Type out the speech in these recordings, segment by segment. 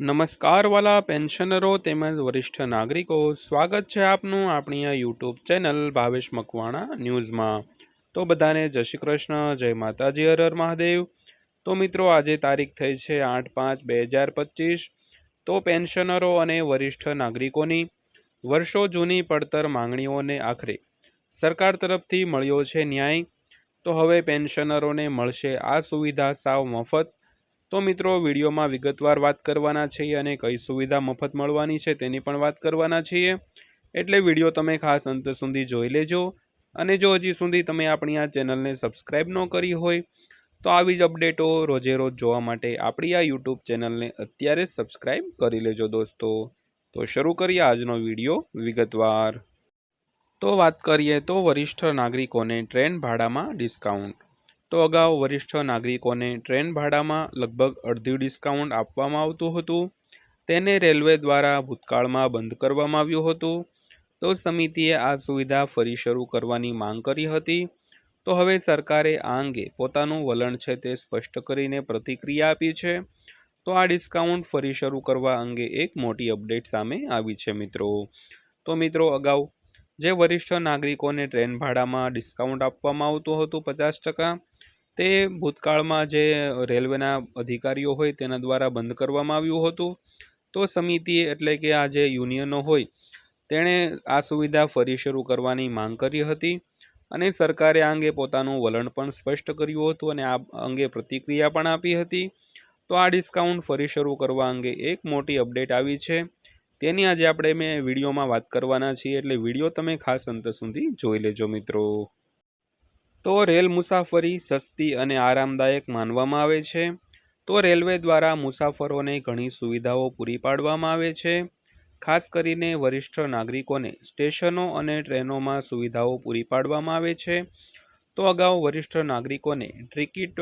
નમસ્કાર વાલા પેન્શનરો તેમજ વરિષ્ઠ નાગરિકો, સ્વાગત છે આપનું આપણી આ યુટ્યુબ ચેનલ ભાવેશ મકવાણા ન્યૂઝમાં. તો બધાને જય શ્રી કૃષ્ણ, જય માતાજી હર મહાદેવ. તો મિત્રો, આજે તારીખ થઈ છે આઠ પાંચ બે હજાર પચીસ. તો પેન્શનરો અને વરિષ્ઠ નાગરિકોની વર્ષો જૂની પડતર માંગણીઓને આખરે સરકાર તરફથી મળ્યો છે ન્યાય. તો હવે પેન્શનરોને મળશે આ સુવિધા સાવ મફત તો મિત્રો, વિડીયોમાં વિગતવાર વાત કરવાના છીએ અને કઈ સુવિધા મફત મળવાની છે તેની પણ વાત કરવાના છીએ. એટલે વીડિયો તમે ખાસ અંત સુધી જોઈ લેજો. અને જો હજી સુધી તમે આપણી આ ચેનલને સબસ્ક્રાઈબ ન કરી હોય, તો આવી જ અપડેટો રોજે રોજ જોવા માટે આપણી આ યુટ્યુબ ચેનલને અત્યારે સબસ્ક્રાઈબ કરી લેજો દોસ્તો. તો શરૂ કરીએ આજનો વીડિયો વિગતવાર. તો વાત કરીએ તો વરિષ્ઠ નાગરિકોને ટ્રેન ભાડામાં ડિસ્કાઉન્ટ. તો અગાઉ વરિષ્ઠ નાગરિકોને ટ્રેન ભાડામાં લગભગ અડધું ડિસ્કાઉન્ટ આપવામાં આવતું હતું. તેને રેલવે દ્વારા ભૂતકાળમાં બંધ કરવામાં આવ્યું હતું. તો સમિતિએ આ સુવિધા ફરી શરૂ કરવાની માંગ કરી હતી. તો હવે સરકારે આ અંગે પોતાનું વલણ છે તે સ્પષ્ટ કરીને પ્રતિક્રિયા આપી છે. તો આ ડિસ્કાઉન્ટ ફરી શરૂ કરવા અંગે એક મોટી અપડેટ સામે આવી છે મિત્રો. તો મિત્રો અગાઉ જે વરિષ્ઠ નાગરિકોને ટ્રેન ભાડામાં ડિસ્કાઉન્ટ આપવામાં આવતું હતું પચાસ ટકા તે ભૂતકાળમાં જે રેલવેના અધિકારીઓ હોય તેના દ્વારા બંધ કરવામાં આવ્યું હતું. તો સમિતિ એટલે કે આ જે યુનિયનો હોય, તેણે આ સુવિધા ફરી શરૂ કરવાની માંગ કરી હતી અને સરકારે આ અંગે પોતાનું વલણ પણ સ્પષ્ટ કર્યું હતું અને આ અંગે પ્રતિક્રિયા પણ આપી હતી. તો આ ડિસ્કાઉન્ટ ફરી શરૂ કરવા અંગે એક મોટી અપડેટ આવી છે. તેની આજે આપણે મેં વિડીયોમાં વાત કરવાના છીએ એટલે વીડિયો તમે ખાસ અંત સુધી જોઈ લેજો મિત્રો. તો રેલ મુસાફરી સસ્તી અને આરામદાયક માનવામાં આવે છે. તો રેલવે દ્વારા મુસાફરોને ઘણી સુવિધાઓ પૂરી પાડવામાં આવે છે. ખાસ કરીને વરિષ્ઠ નાગરિકોને સ્ટેશનો અને ટ્રેનોમાં સુવિધાઓ પૂરી પાડવામાં આવે છે. તો અગાઉ વરિષ્ઠ નાગરિકોને ટિકિટ,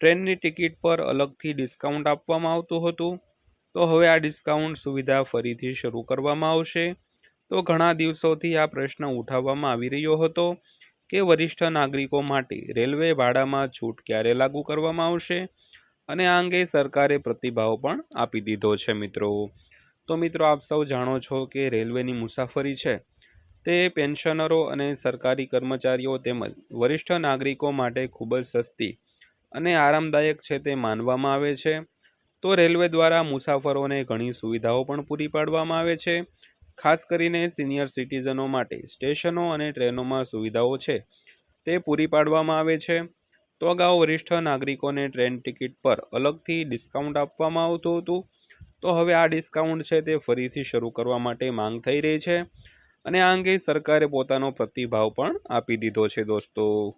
ટ્રેનની ટિકિટ પર અલગથી ડિસ્કાઉન્ટ આપવામાં આવતું હતું. તો હવે આ ડિસ્કાઉન્ટ સુવિધા ફરીથી શરૂ કરવામાં આવશે. તો ઘણા દિવસોથી આ પ્રશ્ન ઉઠાવવામાં આવી રહ્યો હતો. કે વરિષ્ઠ નાગરિકો માટે રેલવે ભાડામાં છૂટ ક્યારે લાગુ કરવામાં આવશે? અને આ અંગે સરકારે પ્રતિભાવ પણ આપી દીધો છે, મિત્રો. તો મિત્રો, આપ સૌ જાણો છો કે રેલવેની મુસાફરી છે તે પેન્શનરો અને સરકારી કર્મચારીઓ તેમજ વરિષ્ઠ નાગરિકો માટે ખૂબ જ સસ્તી અને આરામદાયક છે તે માનવામાં આવે છે. તો રેલવે દ્વારા મુસાફરોને ઘણી સુવિધાઓ પણ પૂરી પાડવામાં આવે છે. ખાસ કરીને સિનિયર સિટીઝનો માટે સ્ટેશનો અને ટ્રેનોમાં સુવિધાઓ છે. તે પૂરી પાડવામાં આવે છે. તો અગાઉ વરિષ્ઠ નાગરિકોને ટ્રેન ટિકિટ પર અલગથી ડિસ્કાઉન્ટ આપવામાં આવતું હતું. તો હવે આ ડિસ્કાઉન્ટ છે તે ફરીથી શરૂ કરવા માટે માંગ થઈ રહી છે. અને આ અંગે સરકારે પોતાનો પ્રતિભાવ પણ આપી દીધો છે દોસ્તો.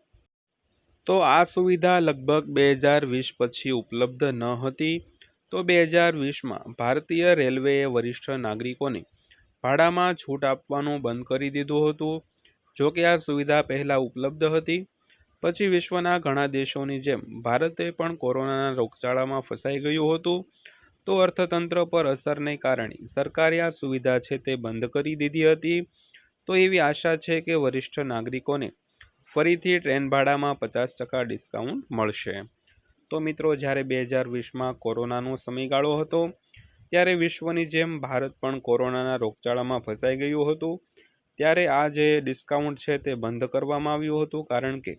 તો આ સુવિધા લગભગ બે હજાર વીસ પછી ઉપલબ્ધ ન હતી. તો બે હજાર વીસમાં ભારતીય રેલવેએ વરિષ્ઠ નાગરિકોને ભાડામાં છૂટ આપવાનું બંધ કરી દીધું હતું. જો કે આ સુવિધા પહેલાં ઉપલબ્ધ હતી. પછી વિશ્વના ઘણા દેશોની જેમ ભારતે પણ કોરોનાના રોગચાળામાં ફસાઈ ગયું હતું. તો અર્થતંત્ર પર અસરને કારણે સરકારે આ સુવિધા છે તે બંધ કરી દીધી હતી. તો એવી આશા છે કે વરિષ્ઠ નાગરિકોને ફરીથી ટ્રેન ભાડામાં પચાસ ટકા ડિસ્કાઉન્ટ મળશે. તો મિત્રો, જ્યારે બે હજાર વીસમાં કોરોનાનો સમયગાળો હતો ત્યારે વિશ્વની જેમ ભારત પણ કોરોનાના રોગચાળામાં ફસાઈ ગયું હતું. ત્યારે આ જે ડિસ્કાઉન્ટ છે તે બંધ કરવામાં આવ્યું હતું કારણ કે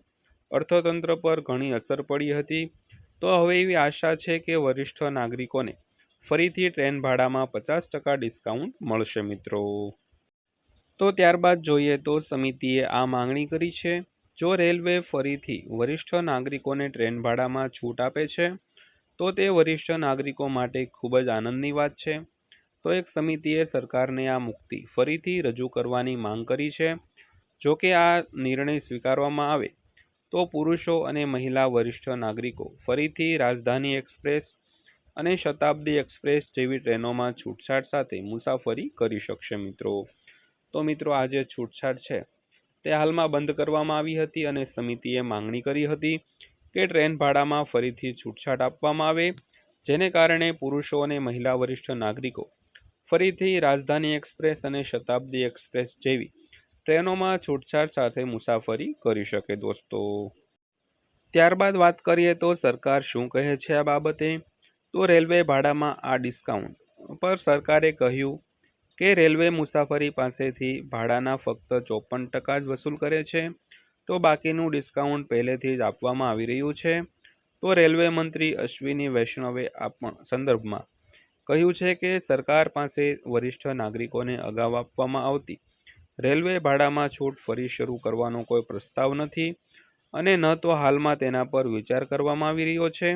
અર્થતંત્ર પર ઘણી અસર પડી હતી. તો હવે એવી આશા છે કે વરિષ્ઠ નાગરિકોને ફરીથી ટ્રેન ભાડામાં પચાસ ટકા ડિસ્કાઉન્ટ મળશે મિત્રો. તો ત્યારબાદ જોઈએ તો સમિતિએ આ માંગણી કરી છે. જો રેલવે ફરીથી વરિષ્ઠ નાગરિકોને ટ્રેન ભાડામાં છૂટ આપે છે તો તે વરિષ્ઠ નાગરિકો માટે ખૂબ જ આનંદની વાત છે. તો એક સમિતિએ સરકારને આ મુક્તિ ફરીથી રજૂ કરવાની માંગ કરી છે. જો કે આ નિર્ણય સ્વીકારવામાં આવે, તો પુરુષો અને મહિલા વરિષ્ઠ નાગરિકો ફરીથી રાજધાની એક્સપ્રેસ અને શતાબ્દી એક્સપ્રેસ જેવી ટ્રેનોમાં છૂટછાટ સાથે મુસાફરી કરી શકશે મિત્રો. તો મિત્રો, આ જે છૂટછાટ છે, તે હાલમાં બંધ કરવામાં આવી હતી અને સમિતિએ માંગણી કરી હતી કે ટ્રેન ભાડામાં ફરીથી છૂટછાટ આપવામાં આવે, જેને કારણે પુરુષો અને મહિલા વરિષ્ઠ નાગરિકો ફરીથી રાજધાની એક્સપ્રેસ અને શતાબ્દી એક્સપ્રેસ જેવી ટ્રેનોમાં છૂટછાટ સાથે મુસાફરી કરી શકે દોસ્તો. ત્યારબાદ વાત કરીએ તો સરકાર શું કહે છે આ બાબતે? તો રેલવે ભાડામાં આ ડિસ્કાઉન્ટ. પર સરકારે કહ્યું કે રેલવે મુસાફરી પાસેથી ભાડાના ફક્ત ચોપન ટકા જ વસૂલ કરે છે. તો બાકીનું ડિસ્કાઉન્ટ પહેલેથી જ આપવામાં આવી રહ્યું છે. તો રેલવે મંત્રી અશ્વિની વૈષ્ણવે આ સંદર્ભમાં કહ્યું છે કે સરકાર પાસે વરિષ્ઠ નાગરિકોને અગાઉ આપવામાં આવતી રેલવે ભાડામાં છૂટ ફરી શરૂ કરવાનો કોઈ પ્રસ્તાવ નથી અને ન તો હાલમાં તેના પર વિચાર કરવામાં આવી રહ્યો છે.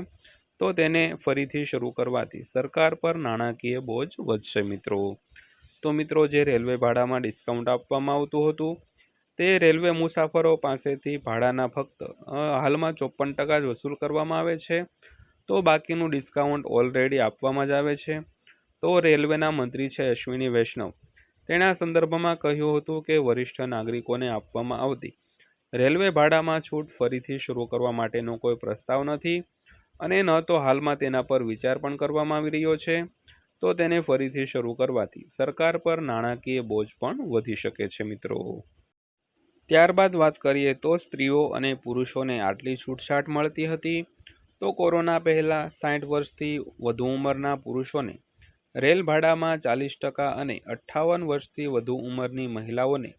તો તેને ફરીથી શરૂ કરવાથી સરકાર પર નાણાકીય બોજ વધશે મિત્રો. તો મિત્રો, જે રેલવે ભાડામાં ડિસ્કાઉન્ટ આપવામાં આવતું હતું તે રેલવે મુસાફરો પાસેથી ભાડાના ફક્ત હાલમાં ચોપન ટકા જ વસૂલ કરવામાં આવે છે. તો બાકીનું ડિસ્કાઉન્ટ ઓલરેડી આપવામાં જ આવે છે. તો રેલવેના મંત્રી છે અશ્વિની વૈષ્ણવ. તેણે આ સંદર્ભમાં કહ્યું હતું કે વરિષ્ઠ નાગરિકોને આપવામાં આવતી રેલવે ભાડામાં છૂટ ફરીથી શરૂ કરવા માટેનો કોઈ પ્રસ્તાવ નથી અને ન તો હાલમાં તેના પર વિચાર પણ કરવામાં આવી રહ્યો છે. તો તેને ફરીથી શરૂ કરવાથી સરકાર પર નાણાકીય બોજ પણ વધી શકે છે મિત્રો. ત્યારબાદ વાત કરીએ તો સ્ત્રીઓ અને પુરુષોને આટલી છૂટછાટ મળતી હતી તો કોરોના પહેલાં સાઠ વર્ષથી વધુ ઉંમરના પુરુષોને રેલ ભાડામાં ચાલીસ ટકા અને અઠ્ઠાવન વર્ષથી વધુ ઉંમરની મહિલાઓને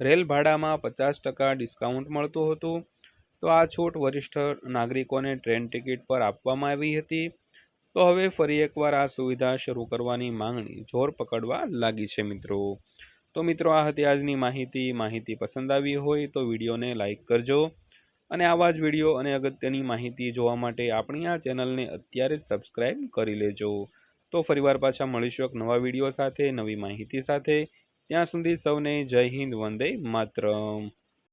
રેલ ભાડામાં પચાસ ટકા ડિસ્કાઉન્ટ મળતું હતું. તો આ છૂટ વરિષ્ઠ નાગરિકોને ટ્રેન ટિકિટ પર આપવામાં આવી હતી. તો હવે ફરી એકવાર આ સુવિધા શરૂ કરવાની માંગણી જોર પકડવા લાગી છે મિત્રો. તો મિત્રો, આ હતી આજની માહિતી. માહિતી પસંદ આવી હોય તો વિડીયોને લાઇક કરજો અને આવા જ વીડિયો અને અગત્યની માહિતી જોવા માટે આપણી આ ચેનલને અત્યારે જ સબસ્ક્રાઈબ કરી લેજો. તો ફરીવાર પાછા મળીશું એક નવા વીડિયો સાથે, નવી માહિતી સાથે. ત્યાં સુધી સૌને જય હિન્દ, વંદે માતરમ.